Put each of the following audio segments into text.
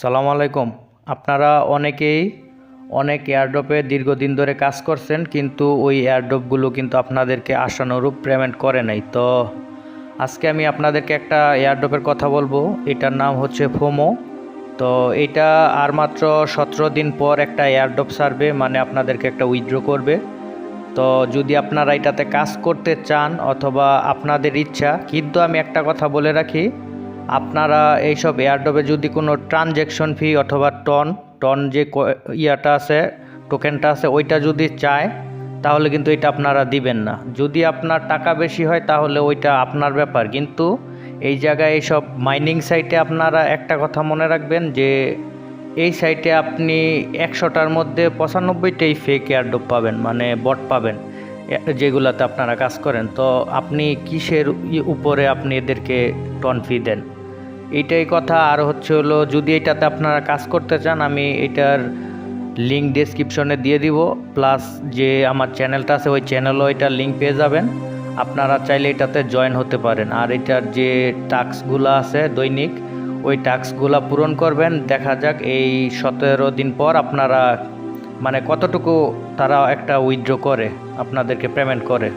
সালাম আলাইকুম। আপনারা অনেকেই অনেক এয়ারড্রপে দীর্ঘদিন ধরে কাজ করছেন, কিন্তু ওই এয়ারড্রপগুলো কিন্তু আপনাদেরকে আশানুরূপ পেমেন্ট করে নাই। তো আজকে আমি আপনাদেরকে একটা এয়ারড্রপের কথা বলব। এটার নাম হচ্ছে ফোমো তো এটা আর মাত্র সতেরো দিন পর একটা এয়ারড্রপ সারবে মানে আপনাদেরকে একটা উইথড্র করবে। তো যদি আপনারা এটাতে কাজ করতে চান অথবা আপনাদের ইচ্ছা, কিন্তু আমি একটা কথা বলে রাখি আপনারা এইসব এয়ারড্রপে যদি কোনো ট্রানজ্যাকশন ফি অথবা টন টন যে ইয়াটা আছে টোকেনটা আছে, ওইটা যদি চায়, তাহলে কিন্তু এটা আপনারা দিবেন না। যদি আপনার টাকা বেশি হয়, তাহলে ওইটা আপনার ব্যাপার। কিন্তু এই জায়গায় এইসব মাইনিং সাইটে আপনারা একটা কথা মনে রাখবেন যে, এই সাইটে আপনি একশোটার মধ্যে পঁচানব্বইটাই ফেক এয়ারড্রপ পাবেন মানে বট পাবেন যেগুলাতে আপনারা কাজ করেন। তো আপনি কিসের উপরে আপনি এদেরকে টন ফি দেন? এইটাই কথা। আর হচ্ছে হলো, যদি এটাতে আপনারা কাজ করতে চান, আমি এটার লিঙ্ক ডেসক্রিপশনে দিয়ে দিব। প্লাস যে আমার চ্যানেলটা আছে, ওই চ্যানেলও এটার লিঙ্ক পেয়ে যাবেন। আপনারা চাইলে এটাতে জয়েন হতে পারেন। আর এটার যে টাস্কগুলো আছে, দৈনিক, ওই টাস্কগুলো পূরণ করবেন। দেখা যাক এই সতেরো দিন পর আপনারা মানে কতটুকু তারা একটা উইথড্র করে, আপনাদেরকে পেমেন্ট করে।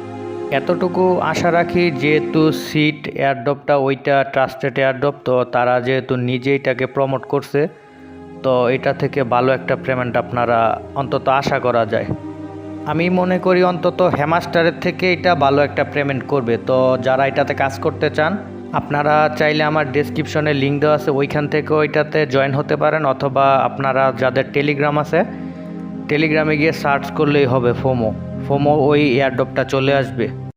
এতটুকু আশা রাখি, যেহেতু সিট এয়ারড্রপটা ওইটা ট্রাস্টেড এয়ারড্রপ তো তারা যেহেতু নিজে এটাকে প্রমোট করছে, তো এটা থেকে ভালো একটা পেমেন্ট আপনারা অন্তত আশা করা যায়। আমি মনে করি অন্তত হ্যামাস্টারের থেকে এটা ভালো একটা পেমেন্ট করবে। তো যারা এটাতে কাজ করতে চান, আপনারা চাইলে আমার ডেসক্রিপশনে লিঙ্ক দেওয়া আছে, ওইখান থেকেও এটাতে জয়েন হতে পারেন, অথবা আপনারা যাদের টেলিগ্রাম আছে টেলিগ্রামে গিয়ে সার্চ করলেই হবে ফোমো ফোমো ওই এয়ারড্রপটা চলে আসবে।